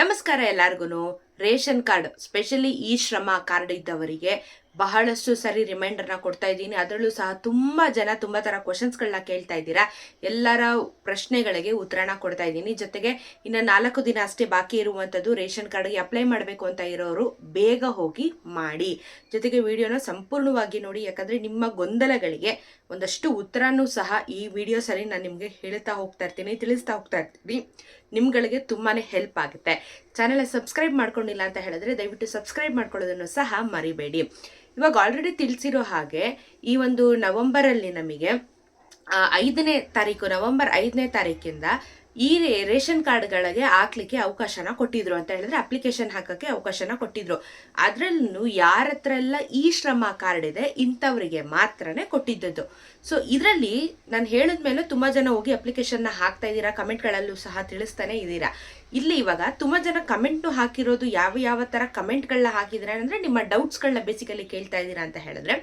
ನಮಸ್ಕಾರ ಎಲ್ಲಾರ್ಗು ration card, specially ಈ ಶ್ರಮ ಕಾರ್ಡ್ ಇದ್ದವರಿಗೆ ಬಹಳಷ್ಟು ಸರಿ ರಿಮೈಂಡರ್ನ ಕೊಡ್ತಾ ಇದ್ದೀನಿ. ಅದರಲ್ಲೂ ಸಹ ತುಂಬ ಜನ ತುಂಬ ಥರ ಕ್ವಶನ್ಸ್ಗಳನ್ನ ಕೇಳ್ತಾ ಇದ್ದೀರಾ. ಎಲ್ಲರ ಪ್ರಶ್ನೆಗಳಿಗೆ ಉತ್ತರನ ಕೊಡ್ತಾ ಇದ್ದೀನಿ. ಜೊತೆಗೆ ಇನ್ನು ನಾಲ್ಕು ದಿನ ಅಷ್ಟೇ ಬಾಕಿ ಇರುವಂಥದ್ದು ರೇಷನ್ ಕಾರ್ಡ್ಗೆ ಅಪ್ಲೈ ಮಾಡಬೇಕು ಅಂತ ಇರೋರು ಬೇಗ ಹೋಗಿ ಮಾಡಿ. ಜೊತೆಗೆ ವಿಡಿಯೋನ ಸಂಪೂರ್ಣವಾಗಿ ನೋಡಿ, ಯಾಕಂದರೆ ನಿಮ್ಮ ಗೊಂದಲಗಳಿಗೆ ಒಂದಷ್ಟು ಉತ್ತರನೂ ಸಹ ಈ ವಿಡಿಯೋ ಸರಿ ನಾನು ನಿಮಗೆ ಹೇಳ್ತಾ ಹೋಗ್ತಾ ಇರ್ತೀನಿ, ತಿಳಿಸ್ತಾ ಹೋಗ್ತಾ ಇರ್ತೀನಿ. ನಿಮ್ಗಳಿಗೆ ತುಂಬಾ ಹೆಲ್ಪ್ ಆಗುತ್ತೆ. ಚಾನೆಲ್ ಸಬ್ಸ್ಕ್ರೈಬ್ ಮಾಡ್ಕೊಂಡಿಲ್ಲ ಅಂತ ಹೇಳಿದ್ರೆ ದಯವಿಟ್ಟು ಸಬ್ಸ್ಕ್ರೈಬ್ ಮಾಡ್ಕೊಳ್ಳೋದನ್ನು ಸಹ ಮರಿಬೇಡಿ. ಇವಾಗ ಆಲ್ರೆಡಿ ತಿಳಿಸಿರೋ ಹಾಗೆ ಈ ಒಂದು ನವಂಬರಲ್ಲಿ ನಮಗೆ ಐದನೇ ತಾರೀಕು, ನವೆಂಬರ್ ಐದನೇ ತಾರೀಕಿಂದ ಈ ರೇಷನ್ ಕಾರ್ಡ್ಗಳಿಗೆ ಹಾಕ್ಲಿಕ್ಕೆ ಅವಕಾಶನ ಕೊಟ್ಟಿದ್ರು ಅಂತ ಹೇಳಿದ್ರೆ ಅಪ್ಲಿಕೇಶನ್ ಹಾಕಕ್ಕೆ ಅವಕಾಶನ ಕೊಟ್ಟಿದ್ರು. ಅದ್ರಲ್ಲೂ ಯಾರ ಹತ್ರ ಎಲ್ಲ ಈ ಶ್ರಮ ಕಾರ್ಡ್ ಇದೆ ಇಂಥವರಿಗೆ ಮಾತ್ರನೇ ಕೊಟ್ಟಿದ್ದದ್ದು. ಸೊ ಇದರಲ್ಲಿ ನಾನು ಹೇಳಿದ್ಮೇಲೆ ತುಂಬಾ ಜನ ಹೋಗಿ ಅಪ್ಲಿಕೇಶನ್ನ ಹಾಕ್ತಾ ಇದ್ದೀರಾ, ಕಮೆಂಟ್ಗಳಲ್ಲೂ ಸಹ ತಿಳಿಸ್ತಾನೆ ಇದ್ದೀರಾ. ಇಲ್ಲಿ ಇವಾಗ ತುಂಬಾ ಜನ ಕಮೆಂಟ್ ಹಾಕಿರೋದು ಯಾವ ಯಾವ ತರ ಕಮೆಂಟ್ಗಳನ್ನ ಹಾಕಿದ್ರೆ ಅಂದ್ರೆ ನಿಮ್ಮ ಡೌಟ್ಸ್ಗಳನ್ನ ಬೇಸಿಕಲಿ ಕೇಳ್ತಾ ಇದ್ದೀರಾ ಅಂತ ಹೇಳಿದ್ರೆ,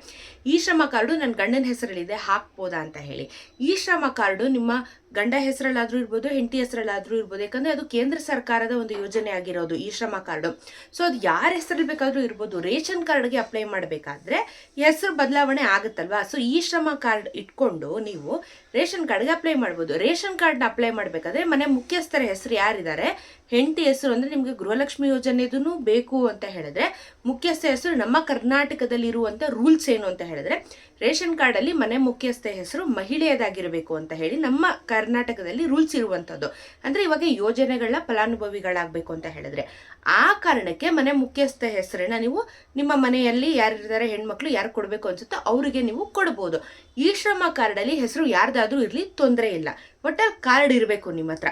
ಈ ಶ್ರಮ ಕಾರ್ಡು ನನ್ನ ಗಂಡನ ಹೆಸರಲ್ಲಿದೆ, ಹಾಕ್ಬೋದಾ ಅಂತ ಹೇಳಿ. ಈ ಶ್ರಮ ಕಾರ್ಡು ನಿಮ್ಮ ಗಂಡ ಹೆಸರಲ್ಲಾದರೂ ಇರ್ಬೋದು, ಹೆಂಡತಿ ಹೆಸರಲ್ಲಾದರೂ ಇರ್ಬೋದು, ಯಾಕಂದ್ರೆ ಅದು ಕೇಂದ್ರ ಸರ್ಕಾರದ ಒಂದು ಯೋಜನೆ ಆಗಿರೋದು ಈ ಶ್ರಮ ಕಾರ್ಡು. ಸೊ ಅದು ಯಾರ ಹೆಸರಲ್ಲಿ ಬೇಕಾದರೂ ಇರ್ಬೋದು, ರೇಷನ್ ಕಾರ್ಡ್ಗೆ ಅಪ್ಲೈ ಮಾಡಬೇಕಾದ್ರೆ ಹೆಸರು ಬದಲಾವಣೆ ಆಗುತ್ತಲ್ವಾ? ಸೊ ಈ ಶ್ರಮ ಕಾರ್ಡ್ ಇಟ್ಕೊಂಡು ನೀವು ರೇಷನ್ ಕಾರ್ಡ್ಗೆ ಅಪ್ಲೈ ಮಾಡ್ಬೋದು. ರೇಷನ್ ಕಾರ್ಡ್ನ ಅಪ್ಲೈ ಮಾಡಬೇಕಾದ್ರೆ ಮನೆ ಮುಖ್ಯಸ್ಥರ ಹೆಸರು ಯಾರಿದ್ದಾರೆ? ಹೆಂಡತಿ ಹೆಸರು ಅಂದ್ರೆ ನಿಮಗೆ ಗೃಹಲಕ್ಷ್ಮಿ ಯೋಜನೆದೂ ಬೇಕು ಅಂತ ಹೇಳಿದ್ರೆ, ಮುಖ್ಯಸ್ಥ ಹೆಸರು ನಮ್ಮ ಕರ್ನಾಟಕದಲ್ಲಿ ಇರುವಂತ ರೂಲ್ಸ್ ಏನು ಅಂತ ಹೇಳಿದ್ರೆ, ರೇಷನ್ ಕಾರ್ಡ್ ಅಲ್ಲಿ ಮನೆ ಮುಖ್ಯಸ್ಥ ಹೆಸರು ಮಹಿಳೆಯದಾಗಿರಬೇಕು ಅಂತ ಹೇಳಿ ನಮ್ಮ ಕರ್ನಾಟಕದಲ್ಲಿ ರೂಲ್ಸ್ ಇರುವಂತದ್ದು. ಅಂದ್ರೆ ಇವಾಗ ಯೋಜನೆಗಳ ಫಲಾನುಭವಿಗಳಾಗಬೇಕು ಅಂತ ಹೇಳಿದ್ರೆ, ಆ ಕಾರಣಕ್ಕೆ ಮನೆ ಮುಖ್ಯಸ್ಥ ಹೆಸರನ್ನ ನೀವು ನಿಮ್ಮ ಮನೆಯಲ್ಲಿ ಯಾರಿದ್ದಾರೆ ಹೆಣ್ಮಕ್ಳು ಯಾರು ಕೊಡಬೇಕು ಅನ್ಸುತ್ತೋ ಅವರಿಗೆ ನೀವು ಕೊಡ್ಬೋದು. ಈ ಶ್ರಮ ಕಾರ್ಡಲ್ಲಿ ಹೆಸರು ಯಾರ್ದಾದ್ರೂ ಇರಲಿ, ತೊಂದರೆ ಇಲ್ಲ. ಒಟ್ಟ ಕಾರ್ಡ್ ಇರಬೇಕು ನಿಮ್ಮ ಹತ್ರ.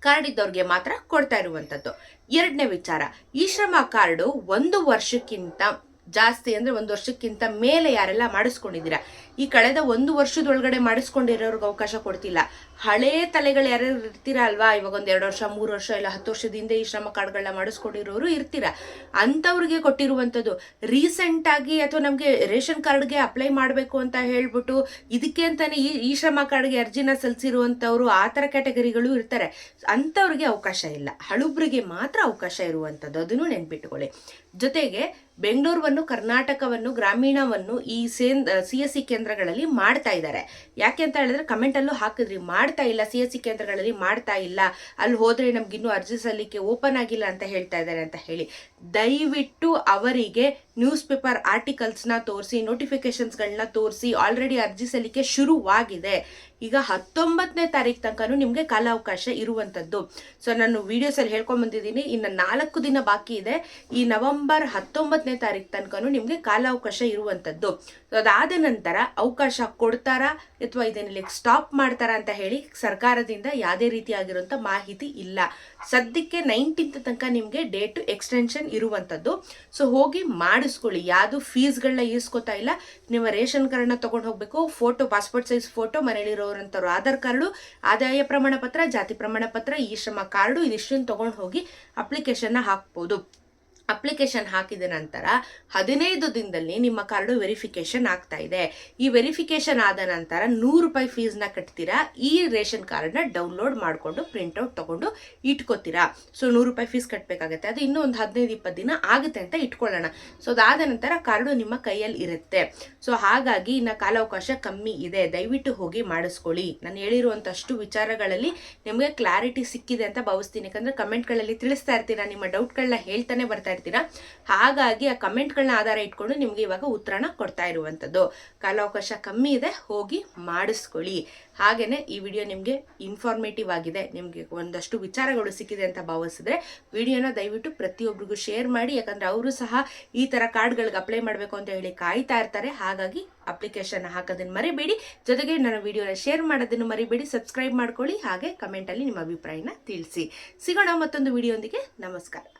ಕಾರ್ಡ್ ಇದ್ದವ್ರಿಗೆ ಮಾತ್ರ ಕೊಡ್ತಾ ಇರುವಂತದ್ದು. ಎರಡನೇ ವಿಚಾರ ಈ ಶ್ರಮ ಕಾರ್ಡು ಒಂದು ವರ್ಷಕ್ಕಿಂತ ಜಾಸ್ತಿ ಅಂದ್ರೆ ಒಂದು ವರ್ಷಕ್ಕಿಂತ ಮೇಲೆ ಯಾರೆಲ್ಲ ಮಾಡಿಸ್ಕೊಂಡಿದ್ದೀರಾ? ಈ ಕಳೆದ ಒಂದು ವರ್ಷದೊಳಗಡೆ ಮಾಡಿಸ್ಕೊಂಡಿರೋರ್ಗೆ ಅವಕಾಶ ಕೊಡ್ತಿಲ್ಲ. ಹಳೇ ತಲೆಗಳು ಯಾರು ಇರ್ತೀರಾ ಅಲ್ವಾ? ಇವಾಗ ಒಂದು ಎರಡು ವರ್ಷ, ಮೂರು ವರ್ಷ, ಇಲ್ಲ ಹತ್ತು ವರ್ಷದಿಂದ ಈ ಶ್ರಮ ಕಾರ್ಡ್ಗಳನ್ನ ಮಾಡಿಸ್ಕೊಂಡಿರೋರು ಇರ್ತೀರಾ? ಅಂಥವ್ರಿಗೆ ಕೊಟ್ಟಿರುವಂಥದ್ದು ರೀಸೆಂಟ್ ಆಗಿ ಅಥವಾ ನಮಗೆ ರೇಷನ್ ಕಾರ್ಡ್ಗೆ ಅಪ್ಲೈ ಮಾಡಬೇಕು ಅಂತ ಹೇಳ್ಬಿಟ್ಟು ಇದಕ್ಕೆ ಅಂತಲೇ ಈ ಈ ಶ್ರಮ ಕಾರ್ಡ್ಗೆ ಅರ್ಜಿನ ಸಲ್ಲಿಸಿರುವಂಥವ್ರು ಆ ಥರ ಕ್ಯಾಟಗರಿಗಳು ಇರ್ತಾರೆ. ಅಂಥವ್ರಿಗೆ ಅವಕಾಶ ಇಲ್ಲ. ಹಳುಬ್ರಿಗೆ ಮಾತ್ರ ಅವಕಾಶ ಇರುವಂಥದ್ದು. ಅದನ್ನು ನೆನ್ಪಿಟ್ಕೊಳ್ಳಿ. ಜೊತೆಗೆ ಬೆಂಗಳೂರನ್ನು ಕರ್ನಾಟಕವನ್ನು, ಗ್ರಾಮೀಣವನ್ನು ಈ ಸೇನ್ ಸಿ ಎಸ್ ಸಿ ಕೇಂದ್ರಗಳಲ್ಲಿ ಮಾಡ್ತಾ ಇದ್ದಾರೆ. ಯಾಕೆ ಅಂತ ಹೇಳಿದ್ರೆ ಕಮೆಂಟಲ್ಲೂ ಹಾಕಿದ್ರಿ, ಮಾಡ್ತಾ ಇಲ್ಲ, ಸಿ ಎಸ್ ಸಿ ಕೇಂದ್ರಗಳಲ್ಲಿ ಮಾಡ್ತಾ ಇಲ್ಲ, ಅಲ್ಲಿ ಹೋದ್ರೆ ನಮ್ಗಿನ್ನೂ ಅರ್ಜಿ ಸಲ್ಲಿಕೆ ಓಪನ್ ಆಗಿಲ್ಲ ಅಂತ ಹೇಳ್ತಾ ಇದ್ದಾರೆ ಅಂತ ಹೇಳಿ. ದಯವಿಟ್ಟು ಅವರಿಗೆ ನ್ಯೂಸ್ ಪೇಪರ್ ಆರ್ಟಿಕಲ್ಸ್ನ ತೋರಿಸಿ ನೋಟಿಫಿಕೇಶನ್ಸ್ಗಳನ್ನ ತೋರಿಸಿ ಆಲ್ರೆಡಿ ಅರ್ಜಿ ಸಲ್ಲಿಕೆ ಶುರುವಾಗಿದೆ. ಈಗ ಹತ್ತೊಂಬತ್ತನೇ ತಾರೀಕು ತನಕನೂ ನಿಮಗೆ ಕಾಲಾವಕಾಶ ಇರುವಂಥದ್ದು ಸೊ ನಾನು ವಿಡಿಯೋಸಲ್ಲಿ ಹೇಳ್ಕೊಂಡು ಬಂದಿದ್ದೀನಿ. ಇನ್ನು ನಾಲ್ಕು ದಿನ ಬಾಕಿ ಇದೆ. ಈ ನವೆಂಬರ್ ಹತ್ತೊಂಬತ್ತನೇ ತಾರೀಕು ತನಕನೂ ನಿಮಗೆ ಕಾಲಾವಕಾಶ ಇರುವಂಥದ್ದು ಸೊ ಅದಾದ ನಂತರ ಅವಕಾಶ ಕೊಡ್ತಾರಾ ಅಥವಾ ಇದನ್ನ ಸ್ಟಾಪ್ ಮಾಡ್ತಾರಾ ಅಂತ ಹೇಳಿ ಸರ್ಕಾರದಿಂದ ಯಾವುದೇ ರೀತಿಯಾಗಿರುವಂಥ ಮಾಹಿತಿ ಇಲ್ಲ. ಸದ್ಯಕ್ಕೆ ನೈನ್ಟೀನ್ತ್ ತನಕ ನಿಮಗೆ ಡೇಟ್ ಎಕ್ಸ್ಟೆನ್ಷನ್ ಇರುವಂಥದ್ದು ಸೊ ಹೋಗಿ ಮಾಡಿಸ್ಕೊಳ್ಳಿ. ಯಾವುದು ಫೀಸ್ಗಳನ್ನ ಈಸ್ಕೋತಾ ಇಲ್ಲ. ನಿಮ್ಮ ರೇಷನ್ ಕಾರ್ಡ್ನ ತಗೊಂಡು ಹೋಗಬೇಕು. ಫೋಟೋ ಪಾಸ್ಪೋರ್ಟ್ ಸೈಜ್ ಫೋಟೋ ಮನೇಲಿರೋರಂಥವ್ರು ಆಧಾರ್ ಕಾರ್ಡು, ಆದಾಯ ಪ್ರಮಾಣ ಪತ್ರ ಜಾತಿ ಪ್ರಮಾಣ ಪತ್ರ ಈ ಶ್ರಮ ಕಾರ್ಡು, ಇದಿಷ್ಟನ್ನು ತಗೊಂಡು ಹೋಗಿ ಅಪ್ಲಿಕೇಶನ್ನ ಹಾಕ್ಬೋದು. ಅಪ್ಲಿಕೇಶನ್ ಹಾಕಿದ ನಂತರ ಹದಿನೈದು ದಿನದಲ್ಲಿ ನಿಮ್ಮ ಕಾರ್ಡು ವೆರಿಫಿಕೇಶನ್ ಆಗ್ತಾ ಇದೆ. ಈ ವೆರಿಫಿಕೇಶನ್ ಆದ ನಂತರ ನೂರು ರೂಪಾಯಿ ಫೀಸ್ನ ಕಟ್ತೀರಾ? ಈ ರೇಷನ್ ಕಾರ್ಡ್ನ ಡೌನ್ಲೋಡ್ ಮಾಡಿಕೊಂಡು ಪ್ರಿಂಟೌಟ್ ತೊಗೊಂಡು ಇಟ್ಕೋತೀರಾ? ಸೊ ನೂರು ರೂಪಾಯಿ ಫೀಸ್ ಕಟ್ಟಬೇಕಾಗತ್ತೆ ಅದು ಇನ್ನೂ ಒಂದು ಹದಿನೈದು, ಇಪ್ಪತ್ತು ದಿನ ಆಗುತ್ತೆ ಅಂತ ಇಟ್ಕೊಳ್ಳೋಣ. ಸೊ ಅದಾದ ನಂತರ ಕಾರ್ಡು ನಿಮ್ಮ ಕೈಯಲ್ಲಿ ಇರುತ್ತೆ. ಸೊ ಹಾಗಾಗಿ ಇನ್ನು ಕಾಲಾವಕಾಶ ಕಮ್ಮಿ ಇದೆ. ದಯವಿಟ್ಟು ಹೋಗಿ ಮಾಡಿಸ್ಕೊಳ್ಳಿ. ನಾನು ಹೇಳಿರುವಂತಷ್ಟು ವಿಚಾರಗಳಲ್ಲಿ ನಿಮಗೆ ಕ್ಲಾರಿಟಿ ಸಿಕ್ಕಿದೆ ಅಂತ ಭಾವಿಸ್ತೀನಿ. ಯಾಕಂದರೆ ಕಮೆಂಟ್ಗಳಲ್ಲಿ ತಿಳಿಸ್ತಾ ಇರ್ತೀರಾ? ನಿಮ್ಮ ಡೌಟ್ಗಳನ್ನ ಹೇಳ್ತಾನೆ ಬರ್ತಾ ಇರ್ತೀರಾ ಹಾಗಾಗಿ ಆ ಕಮೆಂಟ್ಗಳನ್ನ ಆಧಾರ ಇಟ್ಕೊಂಡು ನಿಮಗೆ ಇವಾಗ ಉತ್ತರನ ಕೊಡ್ತಾ ಇರುವಂಥದ್ದು. ಕಾಲಾವಕಾಶ ಕಮ್ಮಿ ಇದೆ, ಹೋಗಿ ಮಾಡಿಸ್ಕೊಳ್ಳಿ. ಹಾಗೇನೆ ಈ ವಿಡಿಯೋ ನಿಮಗೆ ಇನ್ಫಾರ್ಮೇಟಿವ್ ಆಗಿದೆ, ನಿಮಗೆ ಒಂದಷ್ಟು ವಿಚಾರಗಳು ಸಿಕ್ಕಿದೆ ಅಂತ ಭಾವಿಸಿದ್ರೆ ವಿಡಿಯೋನ ದಯವಿಟ್ಟು ಪ್ರತಿಯೊಬ್ಬರಿಗೂ ಶೇರ್ ಮಾಡಿ, ಯಾಕಂದರೆ ಅವರು ಸಹ ಈ ಥರ ಕಾರ್ಡ್ಗಳಿಗೆ ಅಪ್ಲೈ ಮಾಡಬೇಕು ಅಂತ ಹೇಳಿ ಕಾಯ್ತಾ ಇರ್ತಾರೆ. ಹಾಗಾಗಿ ಅಪ್ಲಿಕೇಶನ್ ಹಾಕೋದನ್ನು ಮರಿಬೇಡಿ. ಜೊತೆಗೆ ನನ್ನ ವಿಡಿಯೋನ ಶೇರ್ ಮಾಡೋದನ್ನು ಮರಿಬೇಡಿ ಸಬ್ಸ್ಕ್ರೈಬ್ ಮಾಡ್ಕೊಳ್ಳಿ, ಹಾಗೆ ಕಮೆಂಟಲ್ಲಿ ನಿಮ್ಮ ಅಭಿಪ್ರಾಯನ ತಿಳಿಸಿ. ಸಿಗೋಣ ಮತ್ತೊಂದು ವಿಡಿಯೋಂದಿಗೆ. ನಮಸ್ಕಾರ.